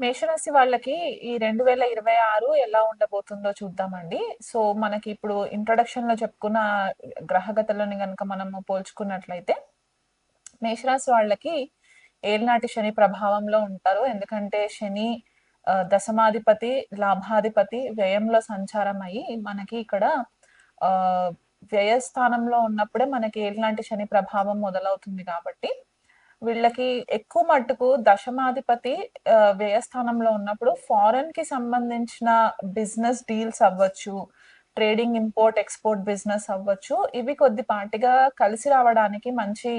మేషరాశి వాళ్ళకి ఈ రెండు వేల ఇరవై ఆరు ఎలా ఉండబోతుందో చూద్దామండి. సో మనకి ఇప్పుడు ఇంట్రొడక్షన్లో చెప్పుకున్న గ్రహగతలను కనుక మనము పోల్చుకున్నట్లయితే మేషరాశి వాళ్ళకి ఏలినాటి శని ప్రభావంలో ఉంటారు. ఎందుకంటే శని దశమాధిపతి లాభాధిపతి వ్యయంలో సంచారం అయ్యి మనకి ఇక్కడ ఆ వ్యయస్థానంలో ఉన్నప్పుడే మనకి ఏలినాటి శని ప్రభావం మొదలవుతుంది కాబట్టి వీళ్ళకి ఎక్కువ మట్టుకు దశమాధిపతి వ్యయస్థానంలో ఉన్నప్పుడు ఫారెన్కి సంబంధించిన బిజినెస్ డీల్స్ అవ్వచ్చు ట్రేడింగ్ ఇంపోర్ట్ ఎక్స్పోర్ట్ బిజినెస్ అవ్వచ్చు. ఇవి కొద్దిపాటిగా కలిసి రావడానికి మంచి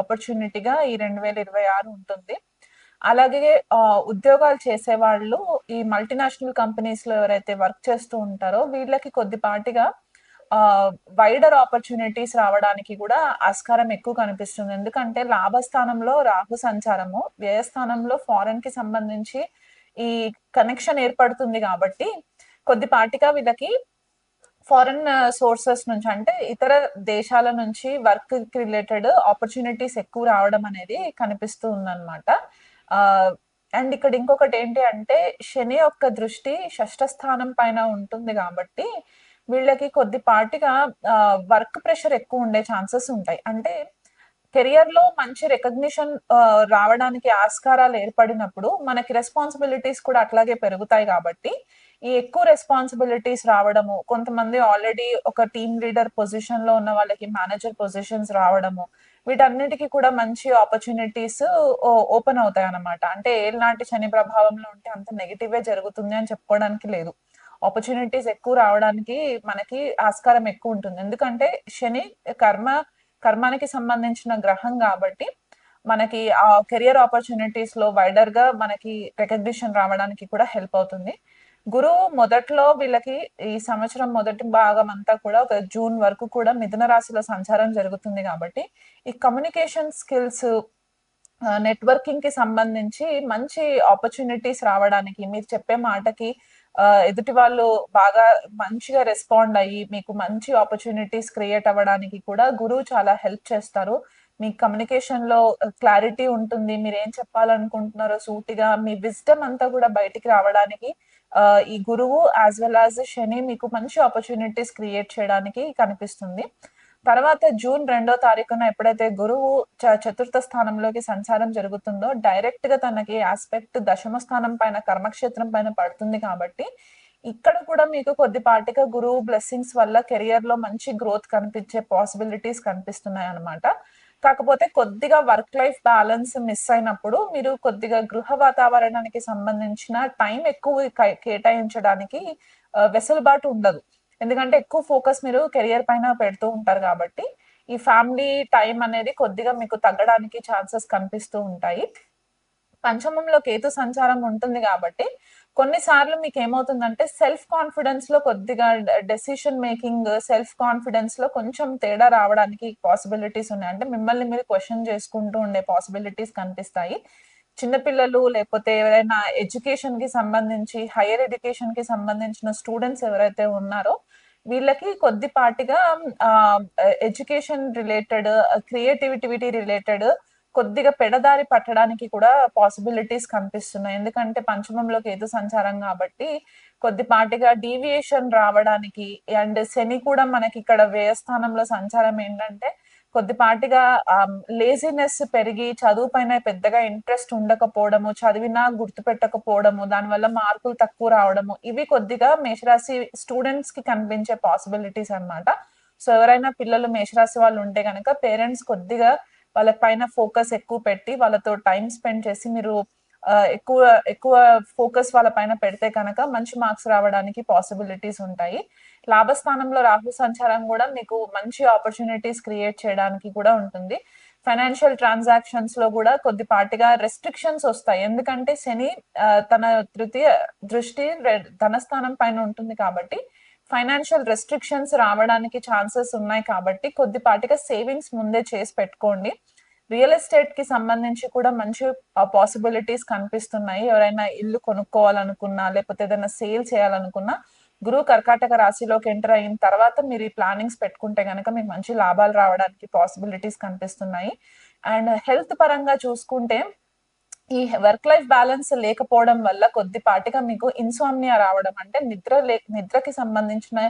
ఆపర్చునిటీగా ఈ రెండు వేల ఇరవై ఆరు ఉంటుంది. అలాగే ఉద్యోగాలు చేసే వాళ్ళు ఈ మల్టీనేషనల్ కంపెనీస్లో ఎవరైతే వర్క్ చేస్తూ ఉంటారో వీళ్ళకి కొద్దిపాటిగా వైడర్ ఆపర్చునిటీస్ రావడానికి కూడా ఆస్కారం ఎక్కువ కనిపిస్తుంది. ఎందుకంటే లాభస్థానంలో రాహు సంచారము వ్యయస్థానంలో ఫారెన్కి సంబంధించి ఈ కనెక్షన్ ఏర్పడుతుంది కాబట్టి కొద్దిపాటిగా వీళ్ళకి ఫారెన్ సోర్సెస్ నుంచి అంటే ఇతర దేశాల నుంచి వర్క్ రిలేటెడ్ ఆపర్చునిటీస్ ఎక్కువ రావడం అనేది కనిపిస్తూ ఉందన్నమాట. అండ్ ఇక్కడ ఇంకొకటి ఏంటి అంటే శని యొక్క దృష్టి షష్ఠ స్థానం పైన ఉంటుంది కాబట్టి వీళ్ళకి కొద్దిపాటిగా వర్క్ ప్రెషర్ ఎక్కువ ఉండే ఛాన్సెస్ ఉంటాయి. అంటే కెరియర్లో మంచి రికగ్నిషన్ రావడానికి ఆస్కారాలు ఏర్పడినప్పుడు మనకి రెస్పాన్సిబిలిటీస్ కూడా అట్లాగే పెరుగుతాయి కాబట్టి ఈ ఎక్కువ రెస్పాన్సిబిలిటీస్ రావడము కొంతమంది ఆల్రెడీ ఒక టీమ్ లీడర్ పొజిషన్లో ఉన్న వాళ్ళకి మేనేజర్ పొజిషన్స్ రావడము వీటన్నిటికీ కూడా మంచి ఆపర్చునిటీస్ ఓపెన్ అవుతాయి అన్నమాట అంటే ఏళ్ళనాటి శని ప్రభావంలో ఉంటే అంత నెగిటివే జరుగుతుంది అని చెప్పుకోవడానికి లేదు. ఆపర్చునిటీస్ ఎక్కువ రావడానికి మనకి ఆస్కారం ఎక్కువ ఉంటుంది. ఎందుకంటే శని కర్మ కర్మానికి సంబంధించిన గ్రహం కాబట్టి మనకి ఆ కెరియర్ ఆపర్చునిటీస్లో వైడర్గా మనకి రికగ్నిషన్ రావడానికి కూడా హెల్ప్ అవుతుంది. గురువు మొదట్లో వీళ్ళకి ఈ సంవత్సరం మొదటి భాగం అంతా కూడా ఒక జూన్ వరకు కూడా మిథున రాశిలో సంచారం జరుగుతుంది కాబట్టి ఈ కమ్యూనికేషన్ స్కిల్స్ నెట్వర్కింగ్కి సంబంధించి మంచి ఆపర్చునిటీస్ రావడానికి మీరు చెప్పే మాటకి ఎదుటి వాళ్ళు బాగా మంచిగా రెస్పాండ్ అయ్యి మీకు మంచి ఆపర్చునిటీస్ క్రియేట్ అవ్వడానికి కూడా గురువు చాలా హెల్ప్ చేస్తారు. మీ కమ్యూనికేషన్లో క్లారిటీ ఉంటుంది. మీరు ఏం చెప్పాలనుకుంటున్నారో సూటిగా మీ విజ్డమ్ అంతా కూడా బయటికి రావడానికి ఈ గురువు యాజ్ వెల్ యాజ్ శని మీకు మంచి ఆపర్చునిటీస్ క్రియేట్ చేయడానికి కనిపిస్తుంది. తర్వాత జూన్ రెండో తారీఖున ఎప్పుడైతే గురువు చ- చతుర్థ స్థానంలోకి సంచారం జరుగుతుందో డైరెక్ట్గా తనకి ఆస్పెక్ట్ దశమ స్థానం పైన కర్మక్షేత్రం పైన పడుతుంది కాబట్టి ఇక్కడ కూడా మీకు కొద్దిపాటిగా గురువు బ్లెస్సింగ్స్ వల్ల కెరియర్లో మంచి గ్రోత్ కనిపించే పాసిబిలిటీస్ కనిపిస్తున్నాయి అన్నమాట కాకపోతే కొద్దిగా వర్క్ లైఫ్ బ్యాలెన్స్ మిస్ అయినప్పుడు మీరు కొద్దిగా గృహ వాతావరణానికి సంబంధించిన టైం ఎక్కువ కేటాయించడానికి వెసులుబాటు ఉండదు. ఎందుకంటే ఎక్కువ ఫోకస్ మీరు కెరియర్ పైన పెడుతూ ఉంటారు కాబట్టి ఈ ఫ్యామిలీ టైం అనేది కొద్దిగా మీకు తగ్గడానికి ఛాన్సెస్ కనిపిస్తూ ఉంటాయి. పంచమంలో కేతు సంచారం ఉంటుంది కాబట్టి కొన్నిసార్లు మీకు ఏమవుతుందంటే సెల్ఫ్ కాన్ఫిడెన్స్లో కొద్దిగా డెసిషన్ మేకింగ్ సెల్ఫ్ కాన్ఫిడెన్స్లో కొంచెం తేడా రావడానికి పాసిబిలిటీస్ ఉన్నాయి. అంటే మిమ్మల్ని మీరు క్వశ్చన్ చేసుకుంటూ ఉండే పాసిబిలిటీస్ కనిపిస్తాయి. చిన్నపిల్లలు లేకపోతే ఎవరైనా ఎడ్యుకేషన్కి సంబంధించి హైయర్ ఎడ్యుకేషన్కి సంబంధించిన స్టూడెంట్స్ ఎవరైతే ఉన్నారో వీళ్ళకి కొద్దిపాటిగా ఎడ్యుకేషన్ రిలేటెడ్ క్రియేటివిటీ రిలేటెడ్ కొద్దిగా పెడదారి పట్టడానికి కూడా పాసిబిలిటీస్ కనిపిస్తున్నాయి. ఎందుకంటే పంచమంలో కేతు సంచారం కాబట్టి కొద్దిపాటిగా డీవియేషన్ రావడానికి అండ్ శని కూడా మనకి ఇక్కడ వ్యయస్థానంలో సంచారం ఏంటంటే కొద్దిపాటిగా లేజినెస్ పెరిగి చదువు పైన పెద్దగా ఇంట్రెస్ట్ ఉండకపోవడము చదివినా గుర్తుపెట్టకపోవడము దానివల్ల మార్కులు తక్కువ రావడము ఇవి కొద్దిగా మేషరాశి స్టూడెంట్స్కి కనిపించే పాసిబిలిటీస్ అన్నమాట. సో ఎవరైనా పిల్లలు మేషరాశి వాళ్ళు ఉంటే కనుక పేరెంట్స్ కొద్దిగా వాళ్ళ పైన ఫోకస్ ఎక్కువ పెట్టి వాళ్ళతో టైం స్పెండ్ చేసి మీరు ఎక్కువ ఎక్కువ ఫోకస్ వాళ్ళ పైన పెడితే కనుక మంచి మార్క్స్ రావడానికి పాసిబిలిటీస్ ఉంటాయి. లాభస్థానంలో రాహు సంచారం కూడా మీకు మంచి ఆపర్చునిటీస్ క్రియేట్ చేయడానికి కూడా ఉంటుంది. ఫైనాన్షియల్ ట్రాన్సాక్షన్స్లో కూడా కొద్దిపాటిగా రెస్ట్రిక్షన్స్ వస్తాయి. ఎందుకంటే శని ఆ, తన తృతీయ దృష్టి ధనస్థానం పైన ఉంటుంది కాబట్టి ఫైనాన్షియల్ రెస్ట్రిక్షన్స్ రావడానికి ఛాన్సెస్ ఉన్నాయి కాబట్టి కొద్దిపాటిగా సేవింగ్స్ ముందే చేసి పెట్టుకోండి. రియల్ ఎస్టేట్కి సంబంధించి కూడా మంచి పాసిబిలిటీస్ కనిపిస్తున్నాయి. ఎవరైనా ఇల్లు కొనుక్కోవాలనుకున్నా లేకపోతే ఏదైనా సేల్ చేయాలనుకున్నా గురువు కర్కాటక రాశిలోకి ఎంటర్ అయిన తర్వాత మీరు ఈ ప్లానింగ్స్ పెట్టుకుంటే కనుక మీకు మంచి లాభాలు రావడానికి పాసిబిలిటీస్ కనిపిస్తున్నాయి. అండ్ హెల్త్ పరంగా చూసుకుంటే ఈ వర్క్ లైఫ్ బ్యాలెన్స్ లేకపోవడం వల్ల కొద్దిపాటిగా మీకు ఇన్సోమ్నియా రావడం అంటే నిద్ర లే నిద్రకి సంబంధించిన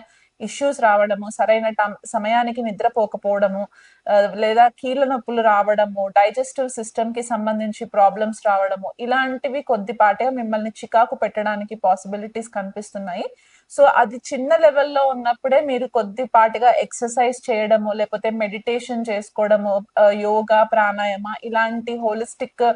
ఇష్యూస్ రావడము సరైన సమయానికి నిద్రపోకపోవడము లేదా కీళ్ళ నొప్పులు రావడము డైజెస్టివ్ సిస్టమ్కి సంబంధించి ప్రాబ్లమ్స్ రావడము ఇలాంటివి కొద్దిపాటిగా మిమ్మల్ని చికాకు పెట్టడానికి పాసిబిలిటీస్ కనిపిస్తున్నాయి. సో అది చిన్న లెవెల్లో ఉన్నప్పుడే మీరు కొద్దిపాటిగా ఎక్సర్సైజ్ చేయడము లేకపోతే మెడిటేషన్ చేసుకోవడము యోగా ప్రాణాయామ ఇలాంటి హోలిస్టిక్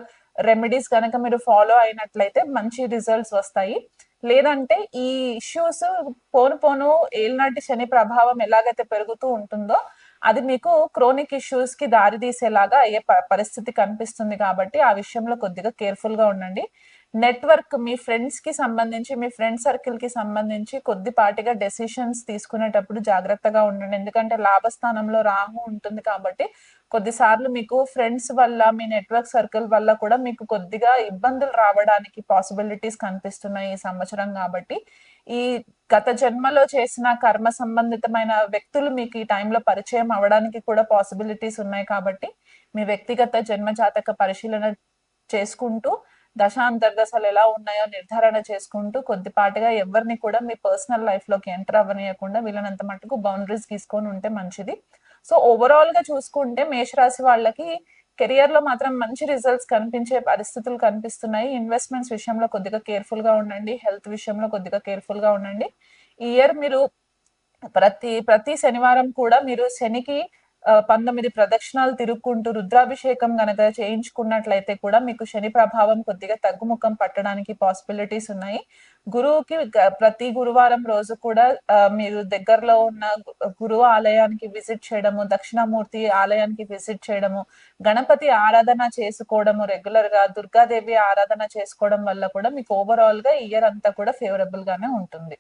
రెమెడీస్ కనుక మీరు ఫాలో అయినట్లయితే మంచి రిజల్ట్స్ వస్తాయి. లేదంటే ఈ ఇష్యూస్ పోను పోను ఏలినాటి శని ప్రభావం ఎలాగైతే పెరుగుతూ ఉంటుందో అది మీకు క్రోనిక్ ఇష్యూస్కి దారి తీసేలాగా అయ్యే ప- పరిస్థితి కనిపిస్తుంది కాబట్టి ఆ విషయంలో కొద్దిగా కేర్ఫుల్గా ఉండండి. నెట్వర్క్ మీ ఫ్రెండ్స్కి సంబంధించి మీ ఫ్రెండ్ సర్కిల్కి సంబంధించి కొద్దిపాటిగా డెసిషన్స్ తీసుకునేటప్పుడు జాగ్రత్తగా ఉండండి. ఎందుకంటే లాభస్థానంలో రాహు ఉంటుంది కాబట్టి కొద్దిసార్లు మీకు ఫ్రెండ్స్ వల్ల మీ నెట్వర్క్ సర్కిల్ వల్ల కూడా మీకు కొద్దిగా ఇబ్బందులు రావడానికి పాసిబిలిటీస్ కనిపిస్తున్నాయి ఈ సంవత్సరం కాబట్టి. ఈ గత జన్మలో చేసిన కర్మ సంబంధితమైన వ్యక్తులు మీకు ఈ టైంలో పరిచయం అవడానికి కూడా పాసిబిలిటీస్ ఉన్నాయి కాబట్టి మీ వ్యక్తిగత జన్మ జాతక పరిశీలన చేసుకుంటూ దశాంతర్దశలు ఎలా ఉన్నాయో నిర్ధారణ చేసుకుంటూ కొద్దిపాటిగా ఎవరిని కూడా మీ పర్సనల్ లైఫ్లోకి ఎంటర్ అవ్వనీయకుండా వీళ్ళనంత మటుకు బౌండరీస్ తీసుకొని ఉంటే మంచిది. సో ఓవరాల్గా చూసుకుంటే మేషరాశి వాళ్ళకి కెరియర్లో మాత్రం మంచి రిజల్ట్స్ కనిపించే పరిస్థితులు కనిపిస్తున్నాయి. ఇన్వెస్ట్మెంట్స్ విషయంలో కొద్దిగా కేర్ఫుల్గా ఉండండి. హెల్త్ విషయంలో కొద్దిగా కేర్ఫుల్గా ఉండండి. ఈ ఇయర్ మీరు ప్రతి ప్రతి శనివారం కూడా మీరు శనికి పంతొమ్మిది ప్రదక్షిణాలు తిరుక్కుంటూ రుద్రాభిషేకం గనక చేయించుకున్నట్లయితే కూడా మీకు శని ప్రభావం కొద్దిగా తగ్గుముఖం పట్టడానికి పాసిబిలిటీస్ ఉన్నాయి. గురువుకి ప్రతి గురువారం రోజు కూడా మీరు దగ్గరలో ఉన్న గురువు ఆలయానికి విజిట్ చేయడము దక్షిణామూర్తి ఆలయానికి విజిట్ చేయడము గణపతి ఆరాధన చేసుకోవడము రెగ్యులర్గా దుర్గాదేవి ఆరాధన చేసుకోవడం వల్ల కూడా మీకు ఓవరాల్గా ఇయర్ అంతా కూడా ఫేవరబుల్ గానే ఉంటుంది.